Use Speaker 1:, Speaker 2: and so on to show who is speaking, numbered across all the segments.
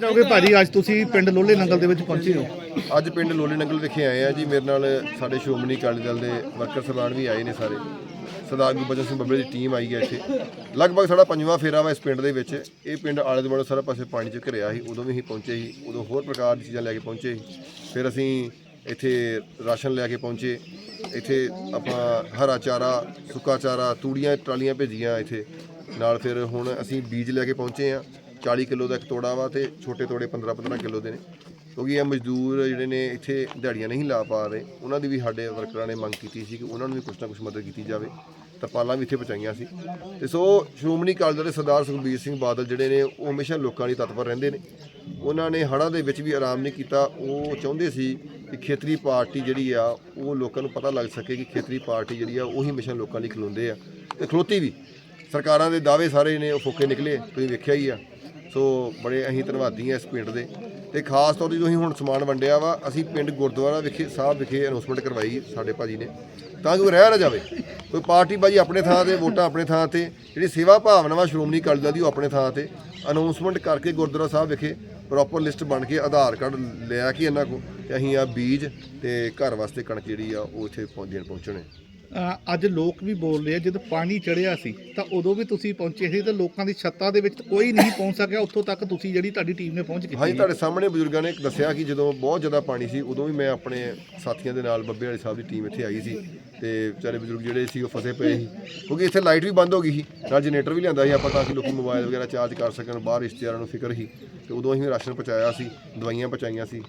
Speaker 1: ਚਾਹੋਗੇ ਭਾਜੀ, ਅੱਜ ਤੁਸੀਂ ਪਿੰਡ ਲੋਲੇ ਨੰਗਲ ਦੇ ਵਿੱਚ ਪਹੁੰਚੇ ਹੋ।
Speaker 2: ਅੱਜ ਪਿੰਡ ਲੋਲੇ ਨੰਗਲ ਵਿਖੇ ਆਏ ਆ ਜੀ। ਮੇਰੇ ਨਾਲ ਸਾਡੇ ਸ਼੍ਰੋਮਣੀ ਅਕਾਲੀ ਦਲ ਦੇ ਵਰਕਰ ਸਭਾਨ ਵੀ ਆਏ ਨੇ ਸਾਰੇ। ਸਰਦਾਰ ਗੁਰਬਚਨ ਸਿੰਘ ਬੱਬੇ ਦੀ ਟੀਮ ਆਈ ਹੈ ਇੱਥੇ। ਲਗਭਗ ਸਾਡਾ ਪੰਜਵਾਂ ਫੇਰਾ ਵਾ ਇਸ ਪਿੰਡ ਦੇ ਵਿੱਚ। ਇਹ ਪਿੰਡ ਆਲੇ ਦੁਆਲੇ ਸਾਰਾ ਪਾਸੇ ਪਾਣੀ 'ਚ ਘਿਰਿਆ ਸੀ। ਉਦੋਂ ਵੀ ਅਸੀਂ ਪਹੁੰਚੇ ਸੀ। ਉਦੋਂ ਹੋਰ ਪ੍ਰਕਾਰ ਦੀ ਚੀਜ਼ਾਂ ਲੈ ਕੇ ਪਹੁੰਚੇ ਸੀ। ਫਿਰ ਅਸੀਂ ਇੱਥੇ ਰਾਸ਼ਨ ਲੈ ਕੇ ਪਹੁੰਚੇ। ਇੱਥੇ ਆਪਾਂ ਹਰਾ ਚਾਰਾ, ਸੁੱਕਾ ਚਾਰਾ, ਤੂੜੀਆਂ, ਟਰਾਲੀਆਂ ਭੇਜੀਆਂ ਇੱਥੇ। ਨਾਲ ਫਿਰ ਹੁਣ ਅਸੀਂ ਬੀਜ ਲੈ ਕੇ ਪਹੁੰਚੇ ਆ 40 ਕਿਲੋ ਦਾ ਇੱਕ ਤੋੜਾ ਵਾ ਤੇ ਛੋਟੇ ਤੋੜੇ 15 15 ਕਿਲੋ ਦੇ ਨੇ। ਕਿਉਂਕਿ ਇਹ ਮਜ਼ਦੂਰ ਜਿਹੜੇ ਨੇ ਇੱਥੇ ਦਿਹਾੜੀਆਂ ਨਹੀਂ ਲਾ ਪਾ ਰਹੇ। ਉਹਨਾਂ ਦੀ ਵੀ ਸਾਡੇ ਵਰਕਰਾਂ ਨੇ ਮੰਗ ਕੀਤੀ ਸੀ ਕਿ ਉਹਨਾਂ ਨੂੰ ਵੀ ਕੁਛ ਨਾ ਕੁਛ ਮਦਦ ਕੀਤੀ ਜਾਵੇ। ਤਰਪਾਲਾਂ ਵੀ ਇੱਥੇ ਪਹੁੰਚਾਈਆਂ ਸੀ। ਤੇ ਸੋ ਸ਼੍ਰੋਮਣੀ ਅਕਾਲੀ ਦਲ ਦੇ ਸਰਦਾਰ ਸੁਖਬੀਰ ਸਿੰਘ ਬਾਦਲ ਜਿਹੜੇ ਨੇ, ਉਹ ਹਮੇਸ਼ਾ ਲੋਕਾਂ ਲਈ ਤਤਪਰ ਰਹਿੰਦੇ ਨੇ। ਉਹਨਾਂ ਨੇ ਹੜ੍ਹਾਂ ਦੇ ਵਿੱਚ ਵੀ ਆਰਾਮ ਨਹੀਂ ਕੀਤਾ। ਉਹ ਚਾਹੁੰਦੇ ਸੀ ਕਿ ਖੇਤਰੀ ਪਾਰਟੀ ਜਿਹੜੀ ਆ, ਉਹ ਲੋਕਾਂ ਨੂੰ ਪਤਾ ਲੱਗ ਸਕੇ ਕਿ ਖੇਤਰੀ ਪਾਰਟੀ ਜਿਹੜੀ ਆ, ਉਹ ਹੀ ਹਮੇਸ਼ਾ ਲੋਕਾਂ ਲਈ ਖਲੋਂਦੇ ਆ। ਤੇ ਖਲੋਤੀ ਵੀ। ਸਰਕਾਰਾਂ ਦੇ ਦਾਅਵੇ ਸਾਰੇ ਨੇ, ਉਹ ਫੋਕੇ ਨਿਕਲੇ। ਤੁਸੀਂ ਵੇਖਿਆ ਹੀ ਆ। ਸੋ ਬੜੇ ਅਸੀਂ ਧੰਨਵਾਦੀ ਹਾਂ ਇਸ ਪਿੰਡ ਦੇ। ਤੇ ਖਾਸ ਤੌਰ ਤੇ ਜੋ ਅਸੀਂ ਹੁਣ ਸਮਾਨ ਵੰਡਿਆ ਵਾ, ਅਸੀਂ ਪਿੰਡ ਗੁਰਦੁਆਰਾ ਵਿਖੇ, ਸਾਹਿਬ ਵਿਖੇ ਅਨਾਉਂਸਮੈਂਟ ਕਰਵਾਈ ਸਾਡੇ ਭਾਜੀ ਨੇ। ਤਾਂ ਕਿ ਉਹ ਰਹਿ ਨਾ ਜਾਵੇ। ਕੋਈ ਪਾਰਟੀ ਬਾਜੀ ਆਪਣੇ ਥਾਂ ਤੇ, ਵੋਟਾਂ ਆਪਣੇ ਥਾਂ ਤੇ, ਜਿਹੜੀ ਸੇਵਾ ਭਾਵਨਾ ਵਾ ਸ਼੍ਰੋਮਣੀ ਅਕਾਲੀ ਦਲ ਦੀ ਉਹ ਆਪਣੇ ਥਾਂ ਤੇ। ਅਨਾਉਂਸਮੈਂਟ ਕਰਕੇ ਗੁਰਦੁਆਰਾ ਸਾਹਿਬ ਵਿਖੇ ਪ੍ਰੋਪਰ ਲਿਸਟ ਬਣ ਕੇ ਆਧਾਰ ਕਾਰਡ ਲਿਆ ਕੇ ਇਹਨਾਂ ਕੋ ਤੇ ਅਸੀਂ ਆ ਬੀਜ ਤੇ ਘਰ ਵਾਸਤੇ ਕਣਕ ਜਿਹੜੀ ਆ, ਉਹ ਇੱਥੇ ਪਹੁੰਚ ਦੇਣ ਪਹੁੰਚਣੇ।
Speaker 1: ਅੱਜ ਲੋਕ ਵੀ ਬੋਲ ਰਹੇ ਆ ਜਦੋਂ ਪਾਣੀ ਚੜਿਆ ਸੀ ਤਾਂ ਉਦੋਂ ਵੀ ਤੁਸੀਂ ਪਹੁੰਚੇ ਸੀ ਤੇ ਲੋਕਾਂ ਦੀ ਛੱਤਾਂ ਦੇ ਵਿੱਚ ਕੋਈ ਨਹੀਂ ਪਹੁੰਚ ਸਕਿਆ ਉੱਥੋਂ ਤੱਕ ਤੁਸੀਂ ਜਿਹੜੀ ਤੁਹਾਡੀ ਟੀਮ ਨੇ ਪਹੁੰਚ
Speaker 2: ਹਾਂਜੀ
Speaker 1: ਕੀਤੀ
Speaker 2: ਤੁਹਾਡੇ ਸਾਹਮਣੇ ਬਜ਼ੁਰਗਾਂ ਨੇ ਦੱਸਿਆ ਕਿ ਜਦੋਂ ਬਹੁਤ ਜ਼ਿਆਦਾ ਪਾਣੀ ਸੀ ਉਦੋਂ ਵੀ ਮੈਂ ਆਪਣੇ ਸਾਥੀਆਂ ਦੇ ਨਾਲ ਬੱਬੇ ਵਾਲੇ ਸਾਹਿਬ ਦੀ ਟੀਮ ਇੱਥੇ ਆਈ ਸੀ ਤੇ ਵਿਚਾਰੇ ਬਜ਼ੁਰਗ ਜਿਹੜੇ ਸੀ ਉਹ ਫਸੇ ਪਏ ਸੀ। ਕਿਉਂਕਿ ਇੱਥੇ ਲਾਈਟ ਵੀ ਬੰਦ ਹੋ ਗਈ ਸੀ ਨਾਲ ਜਨਰੇਟਰ ਵੀ ਲਿਆਂਦਾ ਸੀ ਆਪਾਂ ਤਾਂ ਕਿ ਲੋਕੀ ਮੋਬਾਈਲ ਵਗੈਰਾ ਚਾਰਜ ਕਰ ਸਕਣ ਬਾਹਰ ਰਿਸ਼ਤੇਦਾਰਾਂ ਨੂੰ ਫਿਕਰ ਸੀ। ਤੇ ਉਦੋਂ ਅਸੀਂ ਰਾਸ਼ਨ ਪਹੁੰਚਾਇਆ ਸੀ ਦਵਾਈਆਂ ਪਹੁੰਚਾਈਆਂ ਸੀ।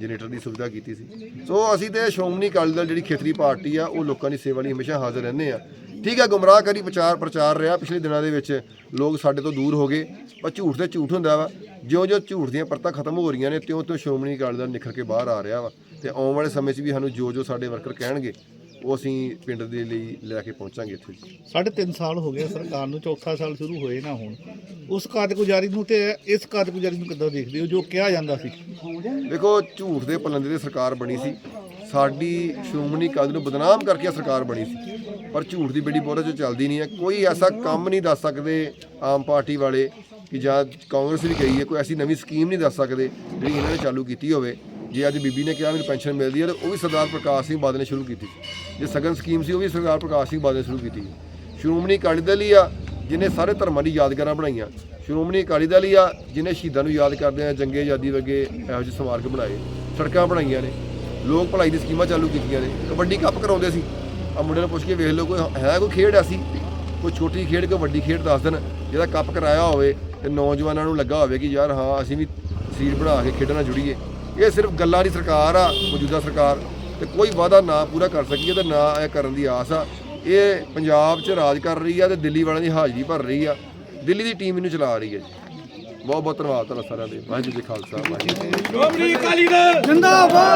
Speaker 2: ਜਨਰੇਟਰ ਦੀ ਸੁਵਿਧਾ ਕੀਤੀ ਸੀ। ਸੋ ਅਸੀਂ ਤੇ ਸ਼੍ਰੋਮਣੀ ਅਕਾਲੀ ਦਲ ਜਿਹੜੀ ਖੇਤਰੀ ਪਾਰਟੀ ਆ, ਉਹ ਲੋਕਾਂ ਦੀ ਸੇਵਾ ਲਈ ਹਮੇਸ਼ਾ ਹਾਜ਼ਰ ਰਹਿੰਦੇ ਆ। ਠੀਕ ਹੈ ਗੁੰਮਰਾਹ ਕਰੀ ਪ੍ਰਚਾਰ ਪ੍ਰਚਾਰ ਰਿਹਾ ਪਿਛਲੇ ਦਿਨਾਂ ਦੇ ਵਿੱਚ। ਲੋਕ ਸਾਡੇ ਤੋਂ ਦੂਰ ਹੋ ਗਏ, ਪਰ ਝੂਠ ਤੇ ਝੂਠ ਹੁੰਦਾ ਵਾ। ਜਿਉਂ-ਜਿਉਂ ਝੂਠ ਦੀਆਂ ਪਰਤਾਂ ਖਤਮ ਹੋ ਰਹੀਆਂ ਨੇ, ਤਿਉਂ-ਤਿਉਂ ਸ਼੍ਰੋਮਣੀ ਅਕਾਲੀ ਦਲ ਨਿਖਰ ਕੇ ਬਾਹਰ ਆ ਰਿਹਾ ਵਾ। ਤੇ ਆਉਣ ਵਾਲੇ ਸਮੇਂ 'ਚ ਵੀ ਸਾਨੂੰ ਜੋ-ਜੋ ਸਾਡੇ ਵਰਕਰ ਕਹਿਣਗੇ ਉਹ ਅਸੀਂ ਪਿੰਡ ਦੇ ਲਈ ਲੈ ਕੇ ਪਹੁੰਚਾਂਗੇ ਇੱਥੇ।
Speaker 1: ਸਾਢੇ ਤਿੰਨ ਸਾਲ ਹੋ ਗਏ ਸਰਕਾਰ ਨੂੰ ਚੌਥਾ ਸਾਲ ਸ਼ੁਰੂ ਹੋਏ ਨਾ ਹੁਣ। ਉਸ ਕਾਰਜਗੁਜ਼ਾਰੀ ਨੂੰ ਤੇ ਇਸ ਕਾਰਜਗੁਜ਼ਾਰੀ ਨੂੰ ਕਿੱਦਾਂ ਦੇਖਦੇ ਹੋ ਜੋ ਕਿਹਾ ਜਾਂਦਾ ਸੀ?
Speaker 2: ਦੇਖੋ ਝੂਠ ਦੇ ਪਲੰਦੇ ਦੀ ਸਰਕਾਰ ਬਣੀ ਸੀ। ਸਾਡੀ ਸ਼੍ਰੋਮਣੀ ਅਕਾਲੀ ਨੂੰ ਬਦਨਾਮ ਕਰਕੇ ਇਹ ਸਰਕਾਰ ਬਣੀ ਸੀ। ਪਰ ਝੂਠ ਦੀ ਬੜੀ ਬੋਰਾ 'ਚ ਚੱਲਦੀ ਨਹੀਂ ਹੈ। ਕੋਈ ਐਸਾ ਕੰਮ ਨਹੀਂ ਦੱਸ ਸਕਦੇ ਆਮ ਪਾਰਟੀ ਵਾਲੇ ਕਿ ਜਾਂ ਕਾਂਗਰਸ ਵੀ ਗਈ ਹੈ ਕੋਈ ਐਸੀ ਨਵੀਂ ਸਕੀਮ ਨਹੀਂ ਦੱਸ ਸਕਦੇ ਜਿਹੜੀ ਇਹਨਾਂ ਨੇ ਚਾਲੂ ਕੀਤੀ ਹੋਵੇ। ਜੇ ਅੱਜ ਬੀਬੀ ਨੇ ਕਿਹਾ ਮੈਨੂੰ ਪੈਨਸ਼ਨ ਮਿਲਦੀ ਹੈ, ਤਾਂ ਉਹ ਵੀ ਸਰਦਾਰ ਪ੍ਰਕਾਸ਼ ਸਿੰਘ ਬਾਦਲ ਨੇ ਸ਼ੁਰੂ ਕੀਤੀ ਜੇ ਸਗਨ ਸਕੀਮ ਸੀ, ਉਹ ਵੀ ਸਰਦਾਰ ਪ੍ਰਕਾਸ਼ ਸਿੰਘ ਬਾਦਲ ਨੇ ਸ਼ੁਰੂ ਕੀਤੀ ਸ਼੍ਰੋਮਣੀ ਅਕਾਲੀ ਦਲ ਹੀ ਆ, ਜਿਨੇ ਸਾਰੇ ਧਰਮਾਂ ਦੀ ਯਾਦਗਾਰਾਂ ਬਣਾਈਆਂ। ਸ਼੍ਰੋਮਣੀ ਅਕਾਲੀ ਦਲ ਹੀ ਆ, ਜਿਨੇ ਸ਼ਹੀਦਾਂ ਨੂੰ ਯਾਦ ਕਰਦੇ ਆ, ਜੰਗੇ ਆਜ਼ਾਦੀ ਵਰਗੇ ਇਹੋ ਜਿਹੇ ਸਮਾਰਕ ਬਣਾਏ। ਸੜਕਾਂ ਬਣਾਈਆਂ ਨੇ। ਲੋਕ ਭਲਾਈ ਦੀ ਸਕੀਮਾਂ ਚਾਲੂ ਕੀਤੀਆਂ ਨੇ। ਕਬੱਡੀ ਕੱਪ ਕਰਾਉਂਦੇ ਸੀ। ਆ ਮੁੰਡੇ ਨੂੰ ਪੁੱਛ ਕੇ ਵੇਖ ਲਓ, ਕੋਈ ਹੈ ਕੋਈ ਖੇਡ ਐਸੀ? ਕੋਈ ਛੋਟੀ ਖੇਡ, ਕੋਈ ਵੱਡੀ ਖੇਡ ਦੱਸ ਦੇਣ। ਜਿਹਦਾ ਕੱਪ ਕਰਾਇਆ ਹੋਵੇ ਤੇ ਨੌਜਵਾਨਾਂ ਨੂੰ ਲੱਗਾ ਹੋਵੇ ਕਿ ਯਾਰ ਹਾਂ, ਅਸੀਂ ਵੀ ਸਰੀਰ ਬਣਾ ਕੇ ਖੇਡਣਾ ਜੁੜੀਏ। ਇਹ ਸਿਰਫ ਗੱਲਾਂ ਦੀ ਸਰਕਾਰ ਆ, ਮੌਜੂਦਾ ਸਰਕਾਰ, ਤੇ ਕੋਈ ਵਾਅਦਾ ਨਾ ਪੂਰਾ ਕਰ ਸਕੀ ਤੇ ਨਾ ਇਹ ਕਰਨ ਦੀ ਆਸ ਆ। ਇਹ ਪੰਜਾਬ 'ਚ ਰਾਜ ਕਰ ਰਹੀ ਆ ਤੇ ਦਿੱਲੀ ਵਾਲਿਆਂ ਦੀ ਹਾਜ਼ਰੀ ਭਰ ਰਹੀ ਆ। ਦਿੱਲੀ ਦੀ ਟੀਮ ਇਹਨੂੰ ਚਲਾ ਰਹੀ ਹੈ ਜੀ। ਬਹੁਤ ਬਹੁਤ ਧੰਨਵਾਦ ਤੁਹਾਡਾ ਸਾਰਿਆਂ ਦੇ। ਵਾਹਿਗੁਰੂ ਜੀ ਖਾਲਸਾ, ਵਾਹਿਗੁਰੂ ਜੀ
Speaker 3: ਅਕਾਲੀ ਦਲ, ਜਿੰਦਾਬਾਦ!